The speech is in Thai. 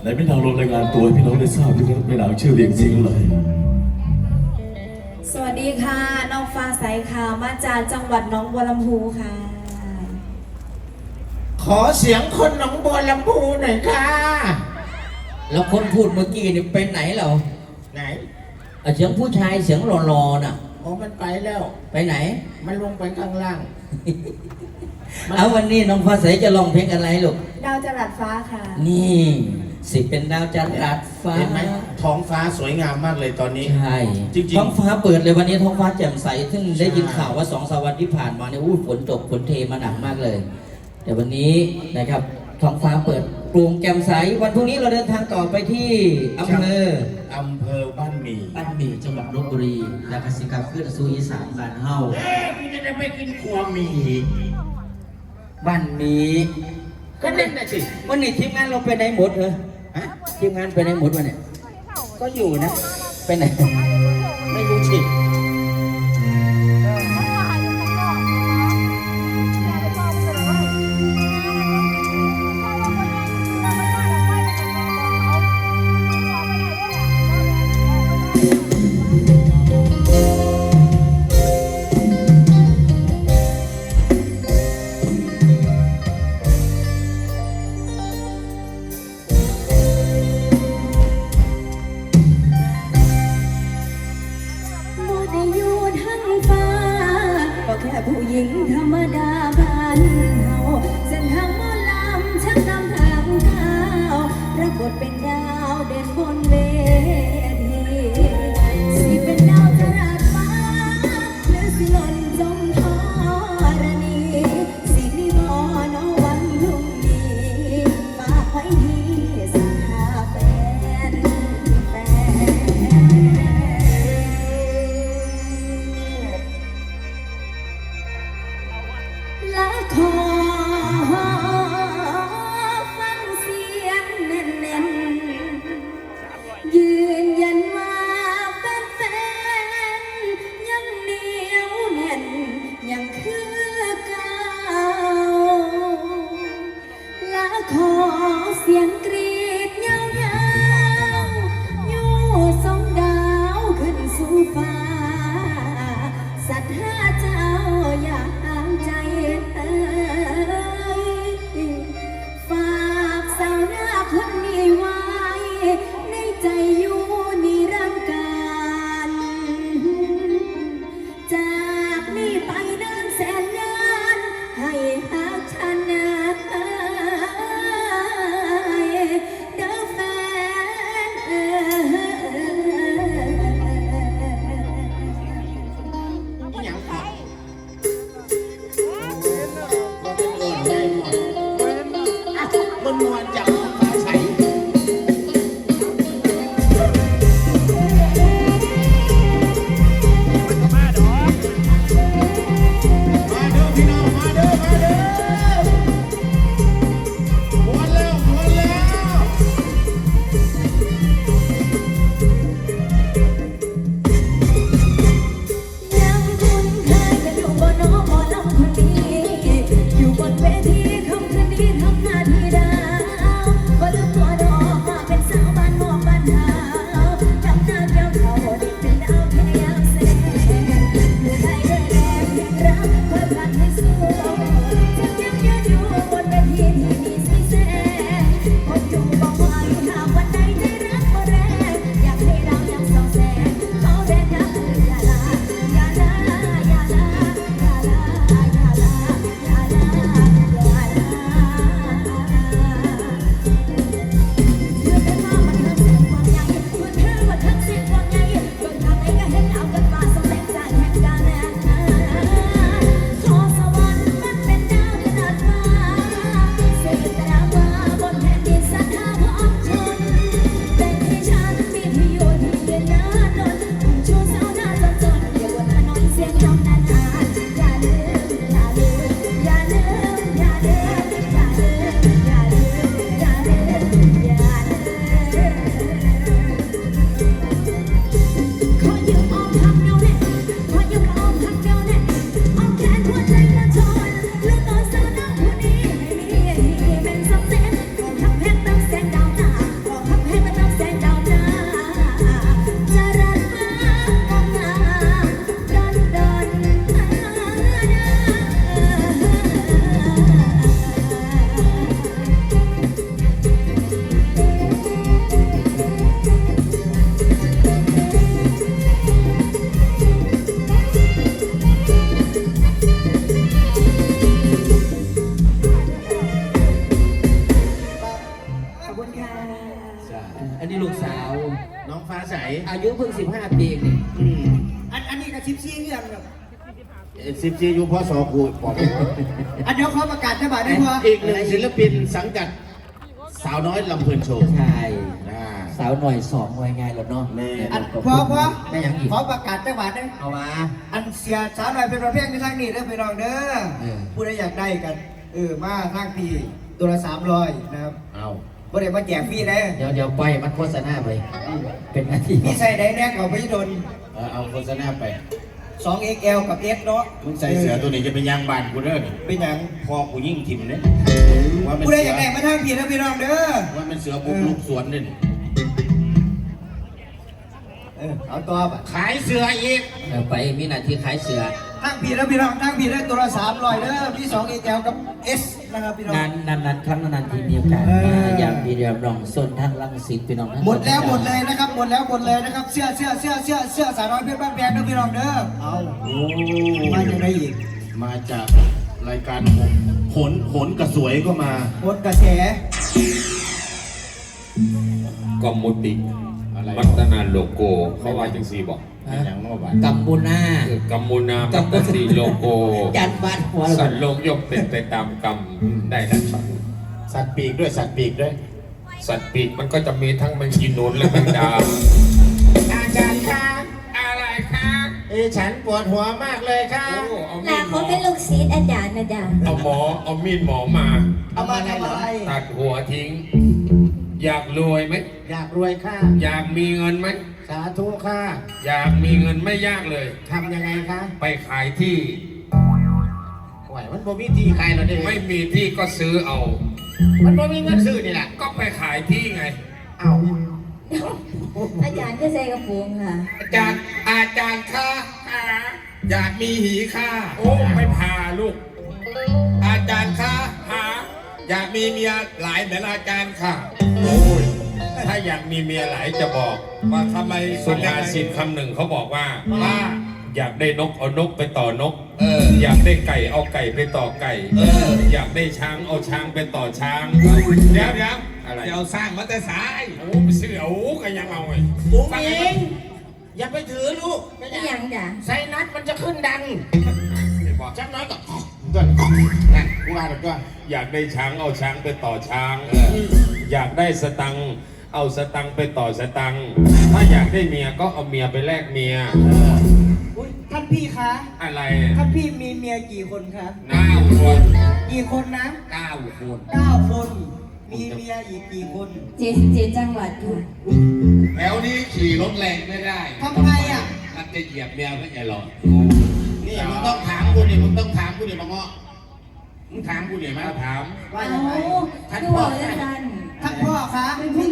ไหนไม่นางลงรายงานตัวให้พี่น้องได้ทราบด้วยนะไม่นางชื่อเรียงสิงห์อะไรสวัสดีค่ะ น้องฟ้าใสค่ะ มาจากจังหวัดหน้องบัวลำพูค่ะ ขอเสียงคนหนองบัวลำพูหน่อยค่ะ แล้วคนพูดเมื่อกี้นี่เป็นไหนเหราไหนอะเสียงผู้ชายเสียงหล่อๆน่ะ โอ้มันไปแล้ว ไปไหน มันลงไปข้างล่าง เอาวันนี้น้องฟ้าใสจะร้องเพลงอะไรลูก ดาวจรัสฟ้าค่ะ นี่ สิเป็นดาวจันทร์รัดฟ้าเห็นไหมท้องฟ้าสวยงามมากเลยตอนนี้ ใช่จริงๆท้องฟ้าเปิดเลยวันนี้ท้องฟ้าแจ่มใสซึ่งได้ยินข่าวว่าสองสามวันที่ผ่านมาเนี่ยอู้ฝนตกฝนเทมาหนักมากเลย แต่วันนี้นะครับท้องฟ้าเปิดโปร่งแจ่มใส วันพรุ่งนี้เราเดินทางต่อไปที่อำเภออำเภอบ้านหมี่บ้านหมี่จังหวัดลบบุรีและกสิกรรมขึ้นสู่อีสานบ้านเฮาเอ๊ะพี่จะได้ไปกินครัวหมี่บ้านหมี่ก็เล่นนะสิวันนี้ทีมงานเราไปไหนหมดเหรอ ฮะทีมงานไปไหนหมดวะเนี่ย ก็อยู่นะ ไปไหน ไม่รู้สิ แต่ผู้หญิงธรรมดาบ้านเฮาเส้นทางหมอลำช่างนำทางเท้ารับบทเป็นดาวเด่นบนเว ขอเสียงกรีดยาวๆยู่สองดาวขึ้นสู่ฟ้า สัตว์ห้าใจ นนี้ลูกสาว น้องฟ้าใสอายุเพิ่ง 15 ปีเองนี่อืมอันอันนี้กับชิปซี่เรื่องครับสิบจีอยู่พอสอกูบอกอันเดี๋ยวเขาประกาศจะบ่าได้พออีกหนึ่งศิลปินสังกัดสาวน้อยลำเพลินโชว์ใช่อ่าสาวหน่อยสองมวยไงล่ะเนาะแม่อันพอพอได้ยังอีกขอประกาศจังหวัดนะเอามา อันเสียสาวหน่อยเป็นประเภทในทางนี้เด้อพี่น้องเด้อเออผู้ใดอยากได้กันเออมาทางพี่ตัวละสามร้อยนะครับเอา บ่ได้มาแจกฟรีเด้อเดี๋ยวเดี๋ยวปล่อยมันโฆษณาไป เป็นหน้าที่พี่ใส่ไดแน่กว่าพี่โดนเออเอาโฆษณาไป 2XL กับ S เนาะมึงใส่เสือตัวนี้จะเป็นยางบานกูเด้อนี่เป็นหยังพอกูยิ่งทิมเนี่ยว่ามันผู้ใดเสือยากได้มาทางพี่นะพี่น้องเด้อว่ามันเสือบุกลุกสวนเนี่ยเออเอาตัวบ่ะขายเสืออีกเออไปมีหน้าที่ขายเสือ ทางพี่นะพี่น้องทางพี่ได้ตัวละ300เด้อพี่ 2XL กับ S นะครับพี่น้องงานนานๆครั้งนานๆทีมีโอกาสเออมาอย่างดีเดียวรองส้นท่านลังสิตพี่น้องทั้งหมดแล้วหมดเลยนะครับหมดแล้วหมดเลยนะครับเสื้อเสื้อเสื้อเสื้อเสื้อสาวน้อยเพชรบ้านแพงนะพี่น้องเด้อเอาโอ้มาจากไหนอีกมาจากรายการโหนโหนกระสวยก็มา หมดกระแส กอมมุติ อะไรมัตนาโลโกเขาว่าจังสีบอกอย่างโน้บ้ากัมพูนาคือกำมูนามัตติโลโกยันบ้านหัวสัเราตว์โลกย่อมเป็นไปตามกรรมได้ดังสัตว์สัตว์ปีกด้วยสัตว์ปีกด้วย สัตว์ปีกมันก็จะมีทั้งแมงจีนูนและแมงดาอาจารย์คะอะไรคะเอยฉันปวดหัวมากเลยค่ะโอ้เอามีลาดหมเขาอเป็นลูกศิษย์อาจารย์นะจ๊ะเอาหมอเอามีดหมอมาเอามาทำอะไรตัดหัวทิ้ง อยากรวยไหม อยากรวยค่ะ อยากมีเงินไหม สาธุค่ะ อยากมีเงินไม่ยากเลย ทำยังไงคะไปขายที่ ไหวมันบ่มีที่ใครเราได้ไม่มีที่ก็ซื้อเอา มันบ่มีเงินซื้อนี่แหละก็ไปขายที่ไง เอาอาจารย์ก็ใส่กระโปรงค่ะ อาจารย์อาจารย์คะอยากมีหีค่ะ โอ้ไม่พาลูก อาจารย์คะหาอยากมีเมียหลายเหมือนอาจารย์ค่ะ โอ้ยถ้าอยากมีเมียหลายจะบอกว่าทำไมสุภาษิตคำหนึ่งเขาบอกว่าถ้าอยากได้นกเอานกไปต่อนกเอออยากได้ไก่เอาไก่ไปต่อไก่ เออ อยากได้ช้างเอาช้างไปต่อช้าง เดี๋ยวเดี๋ยวอะไรจะเอาสร้างมาแต่สายโอ้ไปซื้อเอาก็ยังเอาไงอุ้งอิงอย่าไปถือลูกไม่ยังจ้ะใส่นัดมันจะขึ้นดังเห็นบอกจักน้อยก็ ก่อนนั่นกูว่าแล้วก็อยากได้ช้างเอาช้างไปต่อช้าง อยากได้สตังค์เอาสตังค์ไปต่อสตังค์ถ้าอยากได้เมียก็เอาเมียไปแลกเมีย อุ๊ยท่านพี่คะอะไรท่านพี่มีเมียกี่คนคะเก้าคนกี่คนนะเก้าคนเก้าคน มีเมียอีกกี่คนเจ็ดสิบเจ็ดจังหวัดค่ะแถวนี้ขี่รถแรงไม่ได้ ทำไมอะ มันจะเหยียบเมียไม่ใช่หรอ นี่มึงต้องถามกูดิมึงต้องถามกูดิมาเงาะมึงถามกูดิมาถาม ว่าเอายังไงคือบอกอาจารย์ท่านพ่อคะ